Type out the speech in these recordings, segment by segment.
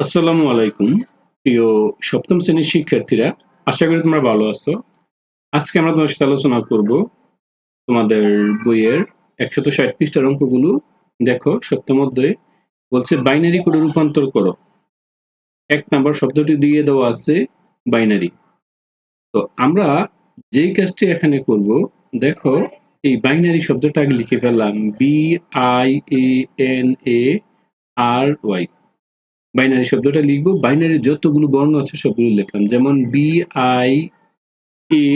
আসসালামু আলাইকুম, প্রিয় সপ্তম শ্রেণির শিক্ষার্থীরা। আশা করি তোমরা ভালো আছো। আজকে আমরা তোমার সাথে আলোচনা করব তোমাদের বইয়ের একশত ষাট পৃষ্ঠার অঙ্কগুলো। দেখো, সপ্তম অধ্যায়ে বলছে, বাইনারি কোডে রূপান্তর করো। এক নাম্বার শব্দটি দিয়ে দেওয়া আছে, বাইনারি। তো আমরা যেই কাজটি এখানে করব, দেখো, এই বাইনারি শব্দটা আগে লিখে ফেললাম B I A N A R Y binary শব্দটা লিখব। বাইনারি যতগুলো বর্ণ আছে সবগুলো লিখলাম। যেমন B I A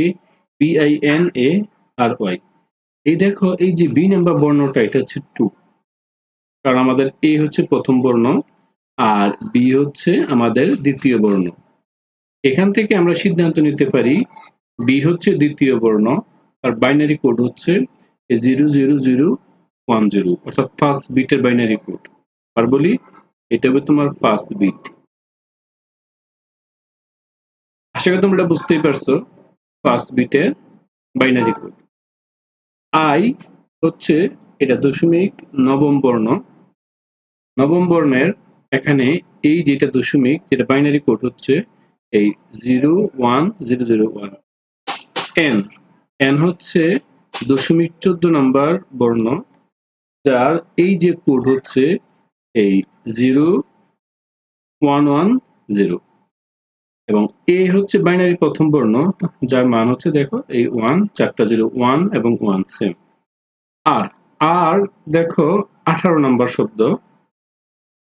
B I N A R Y এই দেখো, এই যে বি নাম্বার বর্ণটা, এটা হচ্ছে টু কারণ আমাদের এ হচ্ছে প্রথম বর্ণ আর বি হচ্ছে আমাদের দ্বিতীয় বর্ণ। এখান থেকে আমরা সিদ্ধান্ত নিতে পারি বি হচ্ছে দ্বিতীয় বর্ণ আর বাইনারি কোড হচ্ছে zero zero zero one zero অর্থাৎ ফার্স্ট বিটের বাইনারি কোড আর বলি এটা হবে তোমার ফার্স্ট বিট আশা করি তোমরা বুঝতেই পারছ ফার্স্ট বিটের বাইনারি কোড আই হচ্ছে এটা দশমিক নবম বর্ণ। নবম বর্ণের এখানে এই যেটা দশমিক, যেটা বাইনারি কোড হচ্ছে, এই zero one zero zero one N N হচ্ছে দশমিক চোদ্দ নম্বর বর্ণ, যার এই যে কোড হচ্ছে এই জিরো, ওয়ান ওয়ান, জিরো। এবং এ হচ্ছে বাইনারি প্রথম বর্ণ, যার মান হচ্ছে দেখো, এই ওয়ান, চারটা জিরো, ওয়ান এবং ওয়ান, সেম। আর আর দেখো, আঠারো নম্বর শব্দ।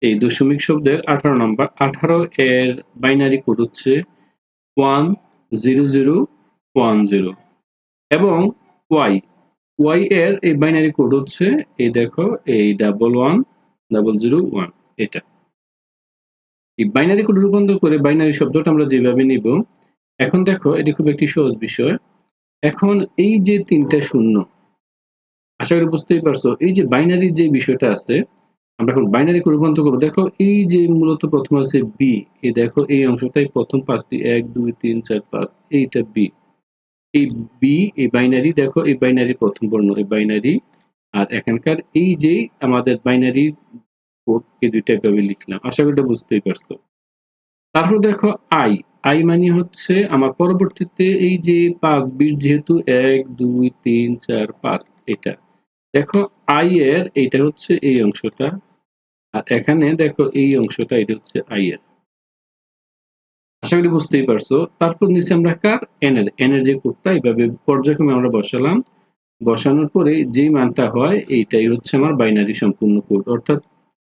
এই দশমিক শব্দের আঠারো নম্বর, আঠারো এর বাইনারি কোড হচ্ছে one, zero zero, one, zero. এবং ওয়াই ওয়াই এর এই বাইনারি কোড হচ্ছে, এই দেখো, এই double one double zero one এটা। এই বাইনারি কোড রূপান্তর করে বাইনারি শব্দটা আমরা যেভাবে নিব, এখন দেখো, এটি খুব একটি সহজ বিষয়। এখন এই যে তিনটা শূন্য, আশা করি বুঝতেই পারছ, এই যে বাইনারি যে বিষয়টা আছে, আমরা এখন বাইনারি রূপান্তর করব। দেখো, এই যে মূলত প্রথম আছে বি এই দেখো, এই অংশটাই প্রথম পাঁচটি, এক, দুই, তিন, চার, পাঁচ, এইটা বি এই বি এই বাইনারি দেখো, এই বাইনারি প্রথম বর্ণ, এই বাইনারি আর এখানকার এই যে আমাদের বাইনারি কোড এই দুইটা ভাবে লিখলাম, আশা করি এটা বুঝতেই পারছ। তারপর দেখো আই আই মানে হচ্ছে আমার পরবর্তীতে এই যে পাঁচ বিট যেহেতু এক, দুই, তিন, চার, পাঁচ, এটা। দেখো আই এর এইটা হচ্ছে এই অংশটা, আর এখানে দেখো এই অংশটা, এটা হচ্ছে আই এর। আশা করি বুঝতেই পারছ। তারপর নিচে আমরা কার? এন এর। এন এর যে কোডটা এইভাবে পর্যায়ক্রমে আমরা বসালাম। বসানোর পরে যেই মানটা হয়, এইটাই হচ্ছে আমার বাইনারি সম্পূর্ণ কোড অর্থাৎ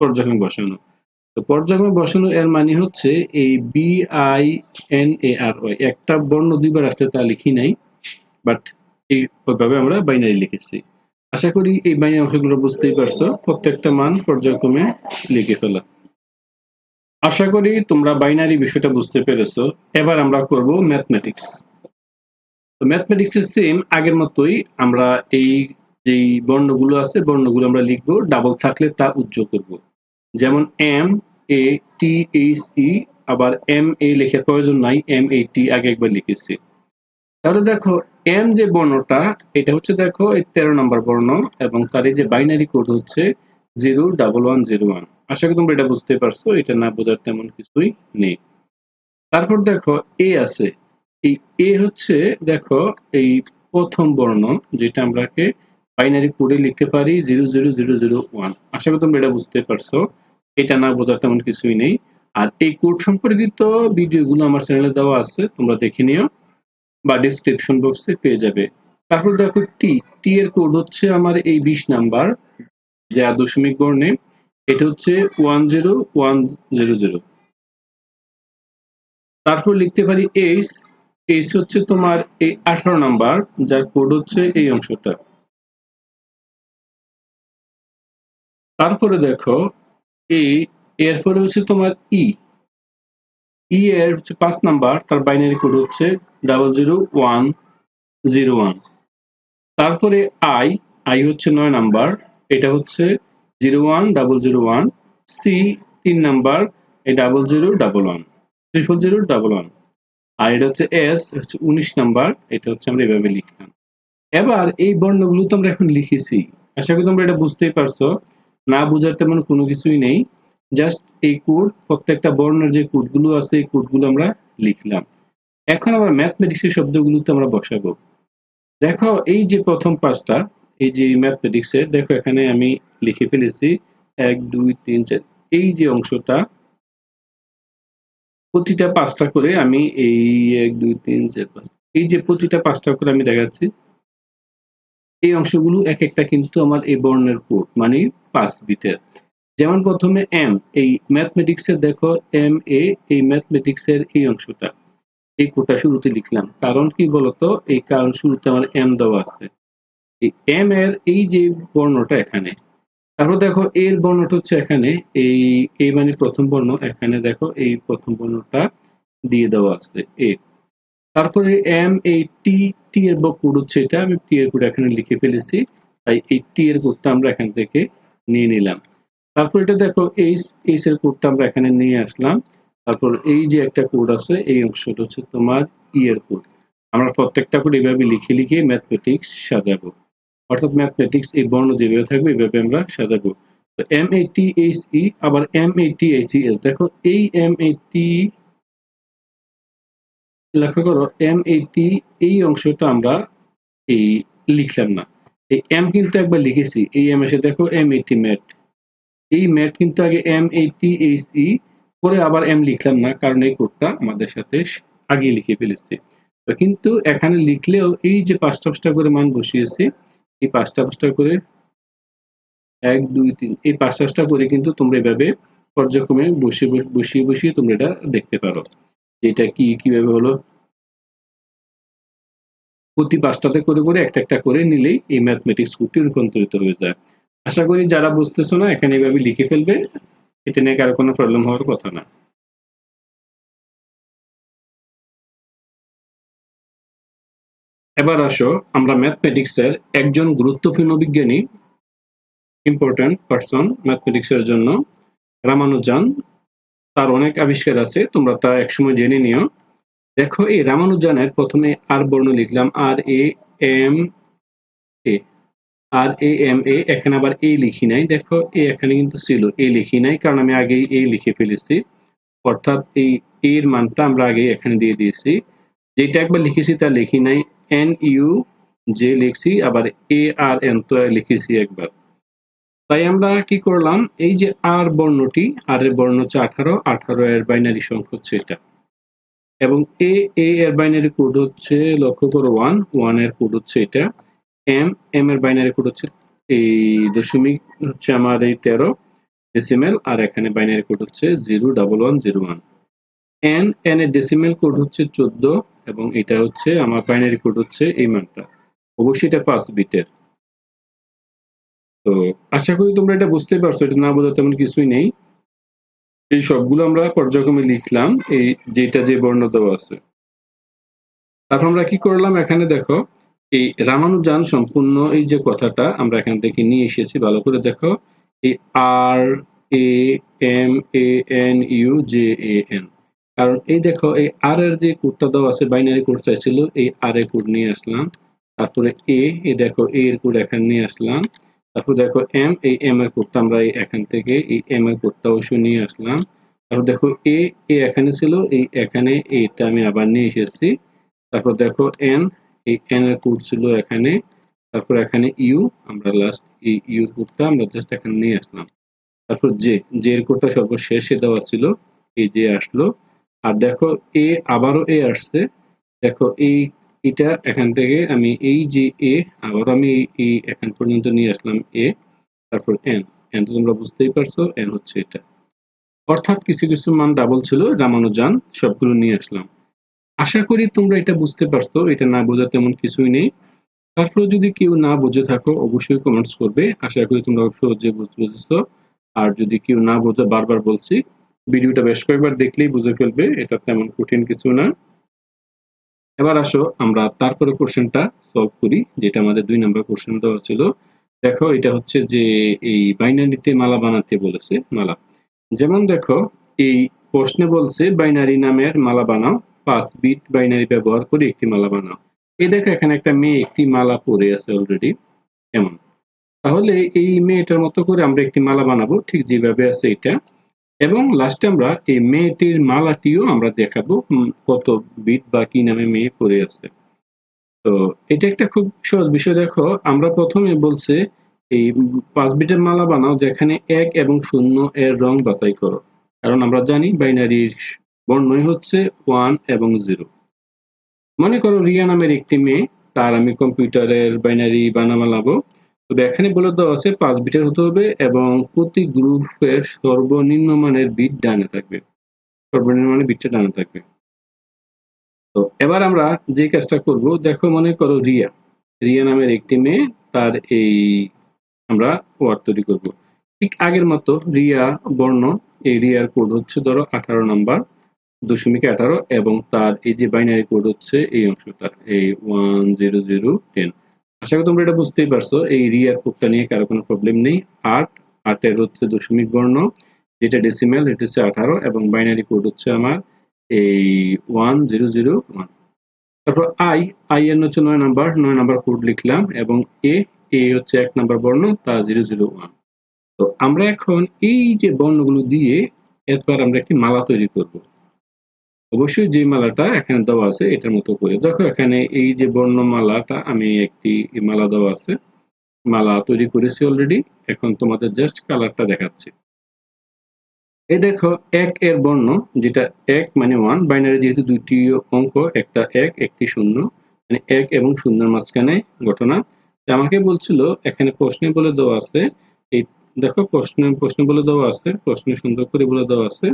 পর্যায়ক্রমে বসানো। তো পর্যায়ক্রমে বসানো এর মানে হচ্ছে এই B I N A R Y একটা বর্ণ দুইবার আসলে তা লিখি নাই বাট এই ওইভাবে আমরা বাইনারি লিখেছি। আশা করি এই বাইনারি অংশগুলো বুঝতেই পারছ, প্রত্যেকটা মান পর্যায়ক্রমে লিখে ফেলা। আশা করি তোমরা বাইনারি বিষয়টা বুঝতে পেরেছ। এবার আমরা করব ম্যাথমেটিক্স তো ম্যাথমেটিক্সের সেম আগের মতোই আমরা এই যেই বর্ণগুলো আছে, বর্ণগুলো আমরা লিখব ডাবল থাকলে তা উজ্জ্বল করব। যেমন M A T H E আবার এম এ লেখার প্রয়োজন নাই এম এ টি আগে একবার লিখেছি। তাহলে দেখো এম যে বর্ণটা, এটা হচ্ছে দেখো এই তেরো নম্বর বর্ণ, এবং তার এই যে বাইনারি কোড হচ্ছে zero double one zero one আশা করি তোমরা এটা বুঝতে পারছ, এটা না বোঝার তেমন কিছুই নেই। তারপর দেখো এ আছে। এই এ হচ্ছে, দেখো, এই প্রথম বর্ণ, যেটা আমরাকে বাইনারি কোডে লিখতে পারি zero zero zero zero one আশা করি তোমরা এটা বুঝতে পারছ। এটা না বোঝার তেমন কিছুই নেই। আর এই কোড সম্পর্কিত ভিডিওগুলো আমার চ্যানেলে দেওয়া আছে, তোমরা দেখে নিও, বা ডিসক্রিপশন বক্সে পেয়ে যাবে। তারপর দেখো টি টি এর কোড হচ্ছে আমার এই বিশ নাম্বার, যে দশমিক বর্ণে। এটা হচ্ছে one zero one zero zero তারপর লিখতে পারি এইচ এইচ হচ্ছে তোমার এই আঠারো নাম্বার, যার কোড হচ্ছে এই অংশটা। তারপরে দেখো এই এরপরে হচ্ছে তোমার ই। ই এর হচ্ছে পাঁচ নাম্বার, তার বাইনারি কোড হচ্ছে double zero one zero one তারপরে আই আই হচ্ছে নয় নাম্বার, এটা হচ্ছে zero one double zero one C তিন নাম্বার, এই double zero double one triple zero double one আর এটা হচ্ছে এস হচ্ছে উনিশ নাম্বার, এটা হচ্ছে আমরা এভাবে লিখলাম। এবার এই বর্ণগুলো তো আমরা এখন লিখেছি। আশা করি তোমরা এটা বুঝতেই পারছ। না বোঝার তেমন কোনো কিছুই নেই। জাস্ট এই কোড প্রত্যেকটা বর্ণের যে কোডগুলো আছে, এই কোডগুলো আমরা লিখলাম। এখন আমরা ম্যাথমেটিক্সের শব্দগুলোতে আমরা বসাবো। দেখো, এই যে প্রথম পাঁচটা, এই যে ম্যাথমেটিক্সের, দেখো এখানে আমি লিখে ফেলেছি, এক, দুই, তিন, চার, এই যে অংশটা প্রতিটা পাঁচটা করে আমি এই এক, দুই, তিন, চার, পাঁচ, এই যে প্রতিটা পাঁচটা করে আমি দেখাচ্ছি, এই অংশগুলো এক একটা কিন্তু আমার এই বর্ণের কোড মানে পাঁচ বিটের। যেমন প্রথমে এম, এই ম্যাথমেটিক্সের দেখো, এম, এ, এই ম্যাথমেটিক্সের এই অংশটা, এই কোডটা শুরুতে লিখলাম। কারণ কি বলতো, এই কারণ শুরুতে আমার এম দেওয়া আছে। এই এম এর এই যে বর্ণটা এখানে তারপর দেখো এর বর্ণটা হচ্ছে এখানে, এই এই মানে প্রথম বর্ণ, এখানে দেখো এই প্রথম বর্ণটা দিয়ে দেওয়া আছে এ তারপরে এম এই টি টি এর কোড হচ্ছে এটা, আমি টি এর কোড এখানে লিখে ফেলেছি, তাই এই টি এর কোডটা আমরা এখান থেকে নিয়ে নিলাম। তারপর এটা দেখো এইচ এইচ এর কোডটা আমরা এখানে নিয়ে আসলাম, তারপর এই যে একটা কোড আছে, এই অংশটা হচ্ছে তোমার ই এর কোড। আমরা প্রত্যেকটা কোড এভাবে লিখে লিখে ম্যাথমেটিক্স সাজাবো। অর্থাৎ ম্যাথমেটিক্স এই বর্ণ যেভাবে থাকবে এইভাবে আমরা সাজাবো। তো M A T H E আবার M A T H E S দেখো, এই এম এ টি লক্ষ্য করো এম এ টি এই অংশটা আমরা এই লিখলাম না। এই এম কিন্তু একবার লিখেছি, এই এম এসে দেখো এম এইটি ম্যাট এই ম্যাট কিন্তু আগে এম এইটি এইচ ই পরে আবার এম লিখলাম না, কারণ এই কোডটা আমাদের সাথে আগে লিখে ফেলেছি। কিন্তু এখানে লিখলেও এই যে পাঁচটা পাঁচটা করে মান বসিয়েছি এই পাঁচটা পাঁচটা করে এক, দুই, তিন, এই পাঁচটা পাঁচটা করে কিন্তু তোমরা এভাবে পর্যায়ক্রমে বসিয়ে বসিয়ে বসিয়ে তোমরা এটা দেখতে পারো। যেটা কি, কীভাবে হলো? প্রতি পাঁচটাতে করে করে একটা একটা করে নিলেই এই ম্যাথমেটিক্স কোডটি রূপান্তরিত হয়ে যায়। আশা করি যারা বুঝতেছো না, এখানে এভাবে লিখে ফেলবে। এটা নিয়ে কারও কোনো প্রবলেম হওয়ার কথা না। এবার আসো, আমরা ম্যাথমেটিক্সের একজন গুরুত্বপূর্ণ বিজ্ঞানী ইম্পর্টেন্ট পার্সন ম্যাথমেটিক্সের জন্য, রামানুজান। তার অনেক আবিষ্কার আছে, তোমরা তা একসময় জেনে নিও। দেখো, এই রামানুজানের প্রথমে আর বর্ণ লিখলাম আর A M A R A M এ এখানে আবার এ লিখি নাই। দেখো এ এখানে কিন্তু ছিল এ লিখি নাই, কারণ আমি আগেই এ লিখে ফেলেছি। অর্থাৎ এই এর মানটা আমরা আগে এখানে দিয়ে দিয়েছি। যেটা একবার লিখেছি তা লিখি নাই এন ইউ যে লিখছি, আবার এ আর এন তো লিখেছি একবার। তাই আমরা কি করলাম, এই যে আর বর্ণটি আর এর বর্ণ হচ্ছে আঠারো আঠারো এর বাইনারি সংখ্যা হচ্ছে এটা। এবং এ এ এর বাইনারি কোড হচ্ছে, লক্ষ্য করো ওয়ান ওয়ানের কোড হচ্ছে এটা। এম এম এর বাইনারি কোড হচ্ছে এই দশমিক হচ্ছে আমার এই তেরো ডেসিমেল আর এখানে বাইনারি কোড হচ্ছে zero double one zero one N N এর ডেসিমেল কোড হচ্ছে চোদ্দ এবং এটা হচ্ছে, আমার বাইনারি কোড হচ্ছে এই মানটা। অবশ্যই এটা পাঁচ বিটের। তো আশা করি তোমরা এটা বুঝতে পারছ, এটা না বোঝা তেমন কিছুই নেই। এই সবগুলো আমরা পর্যায়ক্রমে লিখলাম, এই যেটা যে বর্ণ দেওয়া আছে। তারপর আমরা কি করলাম, এখানে দেখো, এই রামানুজান সম্পূর্ণ এই যে কথাটা আমরা এখান থেকে নিয়ে এসেছি, ভালো করে দেখো, এই R, A, M, A, N, U, J, A, N. কারণ এই দেখো, এই আর এর যে কোডটা দেওয়া আছে বাইনারি কোড চাইছিল, এই আর এর কোড নিয়ে আসলাম। তারপরে এ এই দেখো এ এর কোড এখানে নিয়ে আসলাম। তারপর দেখো এম এই এম এর কোডটা আমরা এই এখান থেকে, এই এম এর কোডটা অবশ্য নিয়ে আসলাম। তারপর দেখো এ এ এখানে ছিল, এই এখানে এটা আমি আবার নিয়ে এসেছি। তারপর দেখো এন এই এন এর কোড ছিল এখানে। তারপর এখানে ইউ আমরা লাস্ট এই ইউ কোডটা আমরা জাস্ট এখানে নিয়ে আসলাম। তারপর জে জে এর কোডটা সর্বশেষে দেওয়া ছিল, এই যে আসলো। আর দেখো এ আবারও এ আসছে। দেখো এই, এটা এখান থেকে আমি এই যে এ আবার আমি এই এখান পর্যন্ত নিয়ে আসলাম এ তারপর এন এন তো তোমরা বুঝতেই পারছ এন হচ্ছে এটা। অর্থাৎ কিছু কিছু মান ডাবল ছিল রামানুজান সবগুলো নিয়ে আসলাম। আশা করি তোমরা এটা বুঝতে পারছ, এটা না বোঝা তেমন কিছুই নেই। তারপরে যদি কেউ না বুঝে থাকো, অবশ্যই কমেন্টস করবে। আশা করি তোমরা সহজে বুঝেছ। আর যদি কেউ না বোঝে, বারবার বলছি ভিডিওটা বেশ কয়েকবার দেখলেই বুঝে ফেলবে, এটা তেমন কঠিন কিছু না। এবার আসো, আমরা তারপরে কোশ্চেনটা সলভ করি, যেটা আমাদের দুই নম্বর কোশ্চেন দেওয়া ছিল। দেখো, এটা হচ্ছে যে এই বাইনারিতে মালা বানাতে বলেছে, মালা। যেমন দেখো, এই প্রশ্নে বলছে, বাইনারি নামের মালা বানাও, পাঁচ বিট বাইনারি ব্যবহার করে একটি মালা বানাও। এই দেখো, এখানে একটা মেয়ে একটি মালা পরে আছে অলরেডি এমন। তাহলে এই মেয়েটার মতো করে আমরা একটি মালা বানাবো, ঠিক যেভাবে আছে এটা। এবং লাস্টে আমরা এই মেয়েটির মালাটিও আমরা দেখাবো কত বিট বা কি নামে মেয়ে পড়ে আছে। তো এটা একটা খুব সহজ বিষয়, দেখো, আমরা প্রথমে বলছে, এই পাঁচ বিটের মালা বানাও যেখানে এক এবং শূন্য এর রং বাছাই করো। কারণ আমরা জানি বাইনারির বর্ণই হচ্ছে ওয়ান এবং জিরো মনে করো রিয়া নামের একটি মেয়ে, তার আমি কম্পিউটারের বাইনারি বানা তবে এখানে বলে দেওয়া আছে, পাঁচ বিটের হতে হবে এবং প্রতি গ্রুপের সর্বনিম্ন মানের বিট ডানে থাকবে। সর্বনিম্ন মানের বিটটা ডানে থাকবে। তো এবার আমরা যে কাজটা করব, দেখো মনে করো রিয়া। রিয়া নামের একটি মেয়ে, তার এই আমরা ওয়ার্ড তৈরি করব। ঠিক আগের মতো রিয়া বর্ণ, এই রিয়ার কোড হচ্ছে ধরো আঠারো নাম্বার, দশমিক আঠারো, এবং তার এই যে বাইনারি কোড হচ্ছে এই অংশটা, এই ওয়ান জিরো জিরো টেন আশা করি তোমরা এটা বুঝতেই পারছ। এই রিয়ার কোডটা নিয়ে কারও কোনো প্রবলেম নেই। আট আটের হচ্ছে দশমিক বর্ণ, যেটা ডেসিমেল এটা হচ্ছে আঠারো, এবং বাইনারি কোড হচ্ছে আমার এই ওয়ান জিরো জিরো ওয়ান তারপর আই আই এর হচ্ছে নয় নাম্বার নয় নাম্বার কোড লিখলাম, এবং এ এ হচ্ছে এক নাম্বার বর্ণ, তা জিরো জিরো ওয়ান তো আমরা এখন এই যে বর্ণগুলো দিয়ে এরপর আমরা একটি মালা তৈরি করব। অবশ্যই যে মালাটা এখানে দেওয়া আছে, এটার মতো করে। দেখো, এখানে এই যে বর্ণমালাটা, আমি একটি মালা দেওয়া আছে। মালা তৈরি করেছি অলরেডি এখন তোমাদের জাস্ট কালারটা দেখাচ্ছি। এই দেখো, এক এর বর্ণ, যেটা এক মানে ওয়ান বাইনারি যেহেতু দুইটি অঙ্ক, একটা এক, একটি শূন্য মানে এক এবং শূন্যের মাঝখানে ঘটনা। আমাকে বলছিল, এখানে প্রশ্নে বলে দেওয়া আছে, এই দেখো, প্রশ্নে প্রশ্নে বলে দেওয়া আছে, প্রশ্নে সুন্দর করে বলে দেওয়া আছে।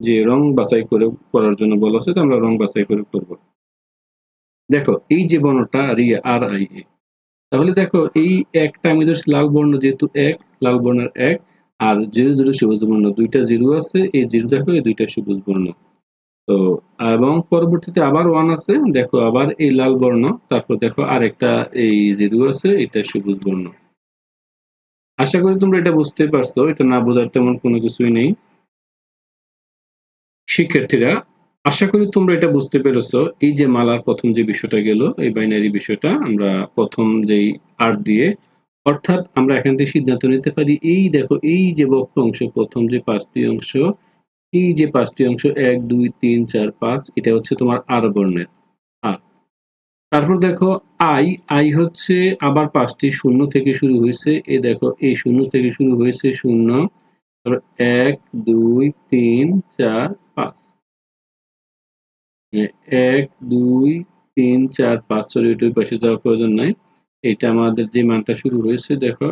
যে রং বাছাই করে করার জন্য বলা হচ্ছে, তো আমরা রং বাছাই করে করব। দেখো, এই যে বর্ণটা রিয়া, আর আই এ। তাহলে দেখো, এই একটা আমি ধরছি লাল বর্ণ যেহেতু এক, লাল বর্ণের এক, আর জিরো জিরো সবুজ বর্ণ, দুইটা জিরো আছে, এই জিরো দেখো, এই দুইটা সবুজ বর্ণ। তো, এবং পরবর্তীতে আবার ওয়ান আছে, দেখো, আবার এই লাল বর্ণ, তারপর দেখো আর একটা এই জিরো আছে, এটা সবুজ বর্ণ। আশা করি তোমরা এটা বুঝতে পারছ, এটা না বোঝার তেমন কোনো কিছুই নেই। শিক্ষার্থীরা, আশা করি তোমরা এটা বুঝতে পেরেছ। এই যে মালার প্রথম যে বিষয়টা গেল, এই বাইনারি বিষয়টা, আমরা প্রথম যেই আর দিয়ে, অর্থাৎ আমরা এখান থেকে সিদ্ধান্ত নিতে পারি, এই দেখো, এই যে বক্র অংশ, প্রথম যে পাঁচটি অংশ, এই যে পাঁচটি অংশ, এক, দুই, তিন, চার, পাঁচ, এটা হচ্ছে তোমার আর বর্ণের আর। তারপর দেখো আই আই হচ্ছে আবার পাঁচটি শূন্য থেকে শুরু হয়েছে এ দেখো, এই শূন্য থেকে শুরু হয়েছে শূন্য তারপর এক দুই তিন চার পাঁচ। এ, এক দুই তিন চার পাঁচ সরি ওইটার পাশে যাওয়ার প্রয়োজন নাই। এটা আমাদের যে মানটা শুরু হয়েছে দেখো।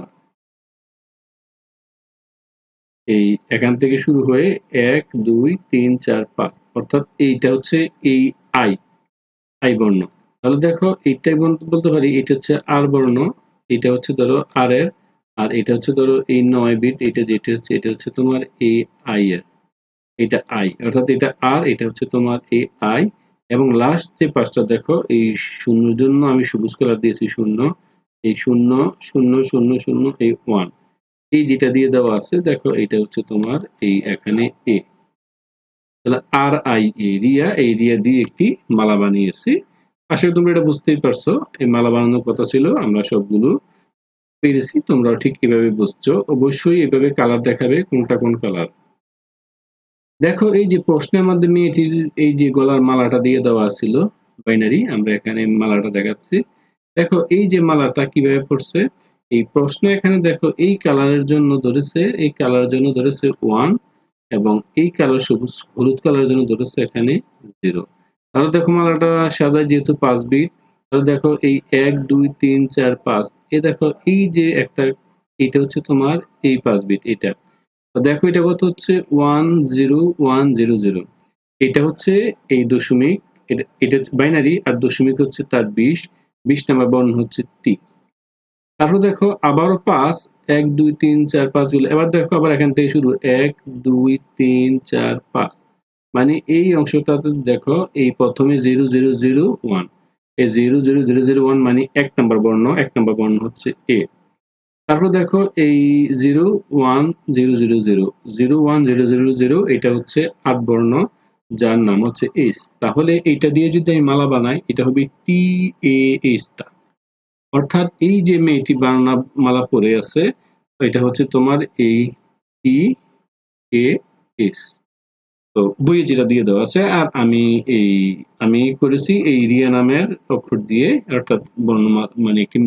এই এখান থেকে শুরু হয়ে এক দুই তিন চার পাঁচ। অর্থাৎ এইটা হচ্ছে এই আই আই বর্ণ। তাহলে দেখো এইটাই বলতে পারি এটা হচ্ছে আর বর্ণ এটা হচ্ছে ধরো আর এর আর এটা হচ্ছে ধরো এই নয় বিট এটা যেটা হচ্ছে, এটা হচ্ছে তোমার এই আই এর। এটা আই অর্থাৎ এটা আর এটা হচ্ছে তোমার এই আই এবং লাস্ট যে পাঁচটা, দেখো, এই শূন্যর জন্য আমি সবুজ কালার দিয়েছি, শূন্য। এই শূন্য শূন্য শূন্য শূন্য, এই ওয়ান এই যেটা দিয়ে দেওয়া আছে, দেখো, এটা হচ্ছে তোমার এই এখানে এ তাহলে আর আই এ রিয়া এই রিয়া দিয়ে একটি মালা বানিয়েছি। করি তোমরা এটা বুঝতেই পারছ। এই মালা বানানোর কথা ছিল, আমরা সবগুলো পেরেছি তোমরাও ঠিক এভাবে বুঝছ। অবশ্যই এভাবে কালার দেখাবে কোনটা কোন কালার দেখো, এই যে প্রশ্নের মাধ্যমে এটির এই যে গলার মালাটা দিয়ে দেওয়া ছিল বাইনারি আমরা এখানে মালাটা দেখাচ্ছি। দেখো, এই যে মালাটা কীভাবে পড়ছে, এই প্রশ্ন এখানে দেখো, এই কালারের জন্য ধরেছে, এই কালারের জন্য ধরেছে ওয়ান এবং এই কালার সবুজ, হলুদ কালারের জন্য ধরেছে এখানে জিরো তাহলে দেখো মালাটা সাজায় যেহেতু পাঁচ বিট দেখো এই এক, দুই, তিন, চার, পাঁচ। এ দেখো, এই যে একটা, এটা হচ্ছে তোমার এই পাঁচ বিট এটা। দেখো এটা কত হচ্ছে? One zero one zero zero. এটা হচ্ছে এই দশমিক, এটা এটা বাইনারি আর দশমিক হচ্ছে তার বিশ। বিশ নাম্বার বর্ণ হচ্ছে টি তারপর দেখো আবারও পাঁচ, এক, দুই, তিন, চার, পাঁচগুলো এবার দেখো আবার এখান থেকে শুরু। এক, দুই, তিন, চার, পাঁচ। মানে এই অংশটাতে দেখো এই প্রথমে জিরো জিরো জিরো, ওয়ান। এই zero zero zero zero one মানে এক নম্বর বর্ণ, এক নম্বর বর্ণ হচ্ছে এ। তারপর দেখো এই zero one zero zero zero zero one zero zero zero, এটা হচ্ছে আট বর্ণ, যার নাম হচ্ছে এস। তাহলে এইটা দিয়ে যদি আমি মালা বানাই, এটা হবে টি এ এস টা অর্থাৎ এই যে মেয়েটি বাংলা মালা পরে আছে, এটা হচ্ছে তোমার এই টি এ এস তো বইয়ে যেটা দিয়ে দেওয়া আছে, আর আমি এই, আমি করেছি এই রিয়া নামের অক্ষর দিয়ে, অর্থাৎ বর্ণমা মানে একটি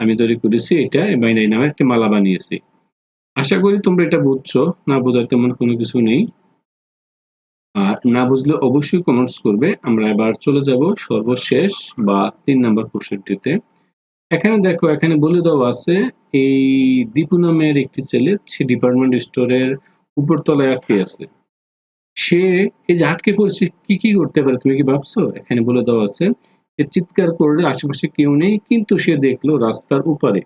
আমি তৈরি করেছি এটা বাইনারি নামের একটি মালা বানিয়েছি। আশা করি তোমরা এটা বুঝছ, না বোঝার তেমন কোনো কিছু নেই। আর না বুঝলে অবশ্যই কমেন্টস করবে। আমরা এবার চলে যাব সর্বশেষ বা তিন নাম্বার কোশ্চেনটিতে এখানে দেখো, এখানে বলে দেওয়া আছে, এই দীপু নামের একটি ছেলে সে ডিপার্টমেন্ট স্টোরের উপরতলায় আটকে আছে। সে এই যে আটকে কি কি করতে পারে তুমি কি ভাবছ? এখানে বলে দেওয়া আছে যে চিৎকার করলে আশেপাশে কেউ নেই, কিন্তু সে দেখল রাস্তার উপারে।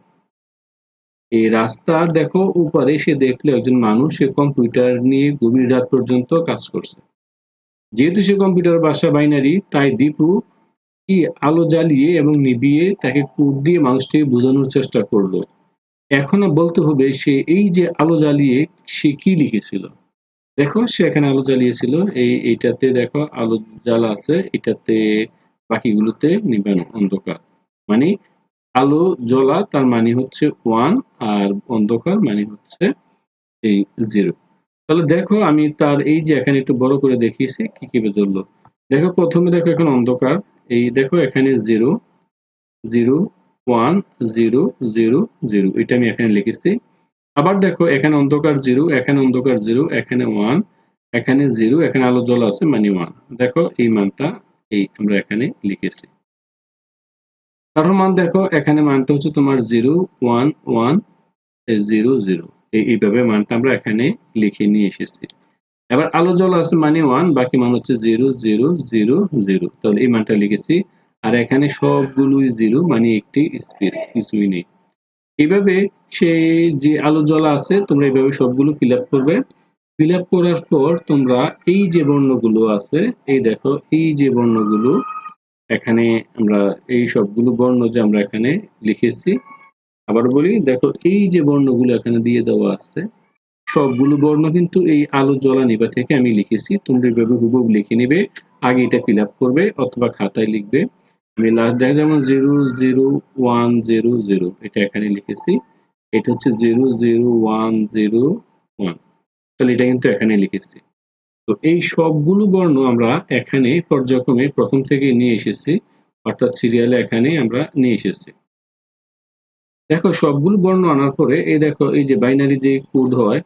এই রাস্তার দেখো উপারে, সে দেখল একজন মানুষ, সে কম্পিউটার নিয়ে গভীর রাত পর্যন্ত কাজ করছে। যেহেতু সে কম্পিউটার বাসা বাইনারি, তাই দীপু কি আলো জ্বালিয়ে এবং নিবিয়ে তাকে কোড দিয়ে মানুষটিকে বোঝানোর চেষ্টা করল। এখন বলতে হবে, সে এই যে আলো জ্বালিয়ে সে কি লিখেছিল? দেখো, সে এখানে আলো জ্বালিয়েছিল। এই, এইটাতে দেখো, আলো জ্বালা আছে। এটাতে বাকিগুলোতে নিবানো অন্ধকার। মানে আলো জ্বলা, তার মানে হচ্ছে ওয়ান, আর অন্ধকার মানে হচ্ছে এই জিরো। তাহলে দেখো, আমি তার এই যে এখানে একটু বড় করে দেখিয়েছি, কি কি জ্বললো? দেখো, প্রথমে দেখো এখন অন্ধকার। এই দেখো, এখানে zero zero, one, zero zero zero. এটা আমি এখানে লিখেছি। আবার দেখো, এখানে অন্ধকার জিরো, এখানে অন্ধকার জিরো, এখানে ওয়ান এখানে জিরো, এখানে আলো জ্বলা আছে মানে ওয়ান দেখো, এই মানটা এই আমরা এখানে লিখেছি। তারপর মান দেখো, এখানে মানটা হচ্ছে তোমার zero one one zero zero. এইভাবে মানটা আমরা এখানে লিখে নিয়ে এসেছি। এবার আলো জল আছে মানে ওয়ান বাকি মান হচ্ছে জিরো জিরো জিরো জিরো। তাহলে এই মানটা লিখেছি। আর এখানে সবগুলোই জিরো মানে একটি স্পেস কিছুই নেই। এইভাবে সে যে আলো জ্বলা আছে, তোমরা এইভাবে সবগুলো ফিল আপ করবে। ফিল আপ করার পর তোমরা এই যে বর্ণগুলো আছে, এই দেখো, এই যে বর্ণগুলো, এখানে আমরা এই সবগুলো বর্ণ যে আমরা এখানে লিখেছি, আবার বলি, দেখো, এই যে বর্ণগুলো এখানে দিয়ে দেওয়া আছে, সবগুলো বর্ণ কিন্তু এই আলো জ্বলা নিবা থেকে আমি লিখেছি, তোমরা এইভাবে হুবহু লিখে নেবে, আগে এটা ফিল আপ করবে অথবা খাতায় লিখবে। আমি লাস্ট যেমন zero zero one zero zero এটা এখানে লিখেছি। এটা হচ্ছে zero zero one zero one তাহলে এটা কিন্তু এখানে লিখেছি। তো এই সবগুলো বর্ণ আমরা এখানে পর্যায়ক্রমে প্রথম থেকে নিয়ে এসেছি, অর্থাৎ সিরিয়ালে এখানে আমরা নিয়ে এসেছি। দেখো, সবগুলো বর্ণ আনার পরে, এই দেখো, এই যে বাইনারি যে কোড হয়,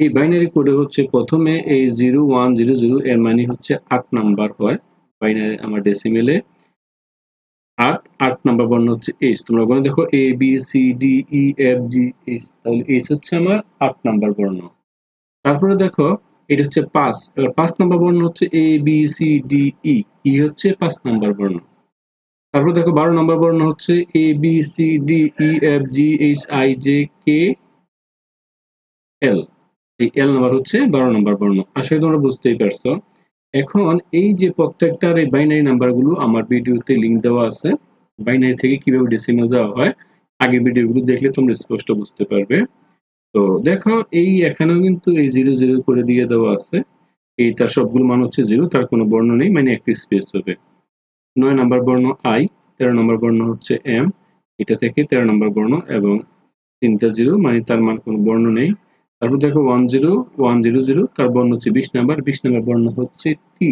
এই বাইনারি কোডে হচ্ছে প্রথমে এই জিরো ওয়ান জিরো জিরো এর মানে হচ্ছে আট নাম্বার হয় বাইনারি আমার ডেসিমেলে আট আট নাম্বার বর্ণ হচ্ছে এইচ তোমরা বলে দেখো A B C D E F G H তাহলে এইচ হচ্ছে আমার আট নাম্বার বর্ণ। তারপরে দেখো, এটা হচ্ছে পাঁচ। এবার পাঁচ নাম্বার বর্ণ হচ্ছে A B C D E E হচ্ছে পাঁচ নাম্বার বর্ণ। তারপর দেখো, বারো নম্বর বর্ণ হচ্ছে A B C D E F G H I J K L এই এল নাম্বার হচ্ছে বারো নম্বর বর্ণ। আসলে তোমরা বুঝতেই পারছ। এখন এই যে প্রত্যেকটার এই বাইনারি নাম্বারগুলো আমার ভিডিওতে লিঙ্ক দেওয়া আছে বাইনারি থেকে কীভাবে ডেসিমাল দেওয়া হয়, আগের ভিডিওগুলো দেখলে তোমরা স্পষ্ট বুঝতে পারবে। তো দেখো, এই এখানেও কিন্তু এই জিরো জিরো করে দিয়ে দেওয়া আছে। এই তার সবগুলো মান হচ্ছে জিরো তার কোনো বর্ণ নেই মানে একটি স্পেস হবে। নয় নম্বর বর্ণ আই তেরো নম্বর বর্ণ হচ্ছে এম এটা থেকে তেরো নম্বর বর্ণ এবং তিনটা জিরো মানে তার মান কোনো বর্ণ নেই। তারপর দেখো one zero one zero zero তার বর্ণ হচ্ছে বিশ নাম্বার বিশ নাম্বার বর্ণ হচ্ছে টি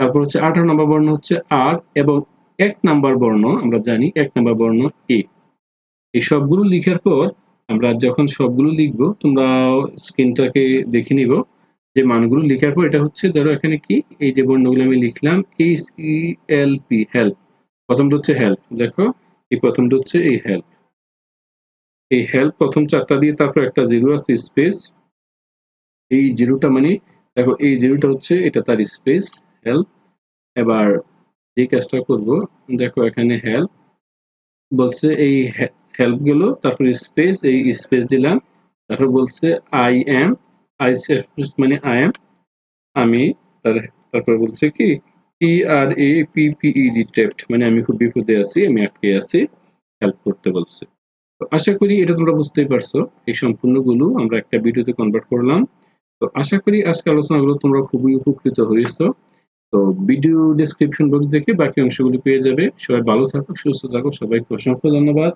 তারপর হচ্ছে আঠারো নম্বর বর্ণ হচ্ছে আর এবং এক নাম্বার বর্ণ, আমরা জানি এক নাম্বার বর্ণ এ এই সবগুলো লিখার পর আমরা যখন সবগুলো লিখব, তোমরা স্ক্রিনটাকে দেখে নিব যে মানগুলো লিখার পর এটা হচ্ছে, ধরো এখানে কি? এই যে বর্ণগুলো আমি লিখলাম H E L P help প্রথমটা হচ্ছে হেল্প দেখো? এই প্রথমটা হচ্ছে এই হেল্প এই হেল্প প্রথম চারটা দিয়ে তারপর একটা জিরো আছে স্পেস এই জিরোটা মানে দেখো এই জিরোটা হচ্ছে এটা তার স্পেস হেল্প এবার যে কাজটা করব, দেখো এখানে হেল্প বলছে এই হেল্প গেল, তারপর স্পেস এই স্পেস দিলাম। তারপর বলছে আই এম আই মানে আই এম আমি তারপর বলছে কি T R A P P E D টেপ্ট মানে আমি খুব বিপদে আছি, আমি আটকে আছি হেল্প করতে বলছে। তো আশা করি এটা তোমরা বুঝতেই পারছ, এই সম্পূর্ণগুলো আমরা একটা ভিডিওতে কনভার্ট করলাম। তো আশা করি আজকে আলোচনাগুলো তোমরা খুবই উপকৃত হয়েছ। তো ভিডিও ডিসক্রিপশন বক্স দেখে বাকি অংশগুলো পেয়ে যাবে। সবাই ভালো থাকো, সুস্থ থাকো, সবাইকে অসংখ্য ধন্যবাদ।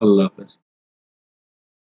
আল্লাহ হাফেজ।